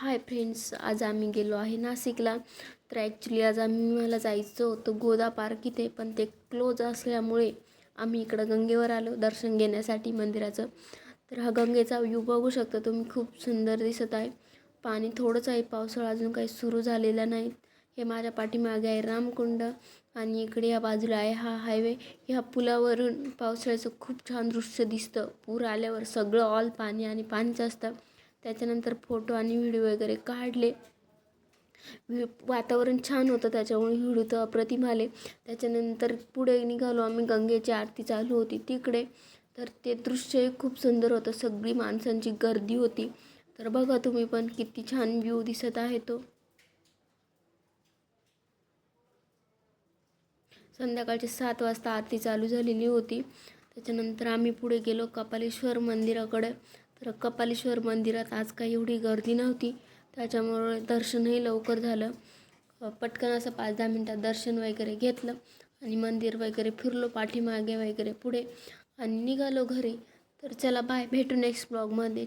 Hi friends आज आम्ही गेलो आहे नाशिकला. तर ॲक्च्युली आज आम्ही मला जायचं होतं गोदा पार्क इथे पण ते क्लोज असल्यामुळे आम्ही इकडं गंगेवर आलो दर्शन घेण्यासाठी मंदिराचं. तर हा गंगेचा व्ह्यू बघू शकता तुम्ही खूप सुंदर दिसत आहे. पाणी थोडंच आहे पावसाळा अजून काही सुरू झालेला नाही. हे माझ्या पाठीमागे आहे रामकुंड आणि इकडे या बाजूला आहे हा हायवे ह्या पुलावरून पावसाळ्याचं खूप छान दृश्य दिसतं. पूर आल्यावर सगळं ऑल पाणी आणि पाणीच असतं. त्याच्यानंतर फोटो आणि व्हिडिओ वगैरे काढले. वातावरण छान होतं त्याच्यामुळे व्हिडिओ तर अप्रतिम आले. त्याच्यानंतर पुढे निघालो आम्ही गंगेची आरती चालू होती तिकडे. तर ते दृश्य खूप सुंदर होतं. सगळी माणसांची गर्दी होती. तर बघा तुम्ही पण किती छान व्ह्यू दिसत आहे तो. संध्याकाळचे सात वाजता आरती चालू झालेली होती. त्याच्यानंतर आम्ही पुढे गेलो कपालेश्वर मंदिराकडे. तर कपालेश्वर मंदिरात आज काही एवढी गर्दी नव्हती. त्याच्यामुळे दर्शनही लवकर झालं. पटकन असं पाच दहा मिनटात दर्शन वगैरे घेतलं आणि मंदिर वगैरे फिरलो पाठीमागे वगैरे पुढे आणि निघालो घरी. तर चला बाय भेटू नेक्स्ट ब्लॉगमध्ये